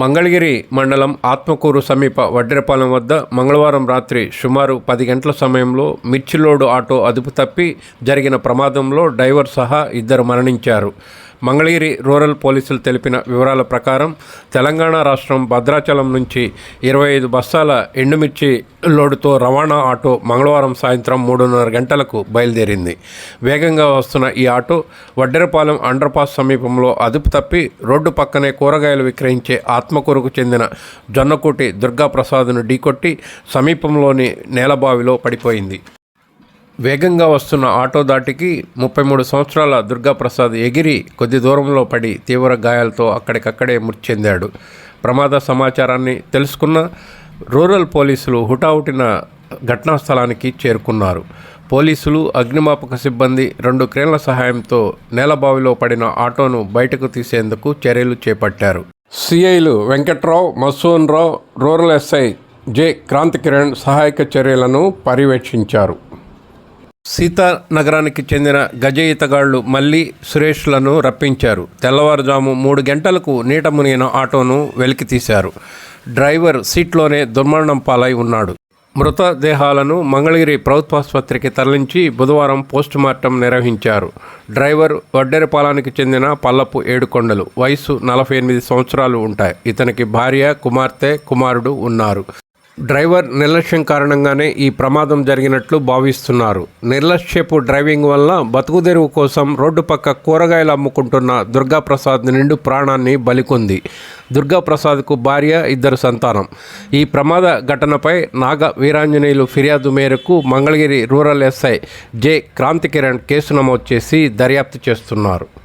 మంగళగిరి మండలం ఆత్మకూరు సమీప వడ్డెరపాలెం వద్ద మంగళవారం రాత్రి సుమారు పది గంటల సమయంలో మిర్చిలోడు ఆటో అదుపు తప్పి జరిగిన ప్రమాదంలో డ్రైవర్ సహా ఇద్దరు మరణించారు. మంగళగిరి రూరల్ పోలీసులు తెలిపిన వివరాల ప్రకారం తెలంగాణ రాష్ట్రం భద్రాచలం నుంచి ఇరవై ఐదు బస్తాల ఎండుమిర్చి లోడుతో రవాణా ఆటో మంగళవారం సాయంత్రం మూడున్నర గంటలకు బయలుదేరింది. వేగంగా వస్తున్న ఈ ఆటో వడ్డెరపాలెం అండర్పాస్ సమీపంలో అదుపు తప్పి రోడ్డు పక్కనే కూరగాయలు విక్రయించే ఆత్మకూరుకు చెందిన జొన్నకోటి దుర్గాప్రసాద్ను ఢీకొట్టి సమీపంలోని నేలబావిలో పడిపోయింది. వేగంగా వస్తున్న ఆటో దాటికి ముప్పై మూడు సంవత్సరాల దుర్గాప్రసాద్ ఎగిరి కొద్ది దూరంలో పడి తీవ్ర గాయాలతో అక్కడికక్కడే మృతి చెందాడు. ప్రమాద సమాచారాన్ని తెలుసుకున్న రూరల్ పోలీసులు హుటాహుటిన ఘటనా స్థలానికి చేరుకున్నారు. పోలీసులు అగ్నిమాపక సిబ్బంది రెండు క్రేన్ల సహాయంతో నేలబావిలో పడిన ఆటోను బయటకు తీసేందుకు చర్యలు చేపట్టారు. సిఐలు Venkatrao Masoon Rao rural SI J Kranthikiran సహాయక చర్యలను పర్యవేక్షించారు. సీతానగరానికి చెందిన గజ ఈతగాళ్ళు మళ్ళీ సురేష్లను రప్పించారు. తెల్లవారుజాము మూడు గంటలకు నీట మునిగిన ఆటోను వెలికితీశారు డ్రైవర్ సీట్లోనే దుర్మరణం పాలై ఉన్నాడు. మృతదేహాలను మంగళగిరి ప్రభుత్వాసుపత్రికి తరలించి బుధవారం పోస్టుమార్టం నిర్వహించారు. డ్రైవర్ వడ్డెరపాలానికి చెందిన పల్లపు ఏడుకొండలు. వయసు నలభై ఎనిమిది సంవత్సరాలు ఉంటాయి. ఇతనికి భార్య కుమార్తె కుమారుడు ఉన్నారు. డ్రైవర్ నిర్లక్ష్యం కారణంగానే ఈ ప్రమాదం జరిగినట్లు భావిస్తున్నారు. నిర్లక్ష్యపు డ్రైవింగ్ వల్ల బతుకుదెరువు కోసం రోడ్డు పక్క కూరగాయలు అమ్ముకుంటున్న దుర్గాప్రసాద్ నిండు ప్రాణాన్ని బలికొంది. దుర్గాప్రసాద్కు భార్య ఇద్దరు సంతానం. ఈ ప్రమాద ఘటనపై నాగ వీరాంజనేయులు ఫిర్యాదు మేరకు Mangalagiri rural SI J Kranthi Kiran case నమోదు చేసి దర్యాప్తు చేస్తున్నారు.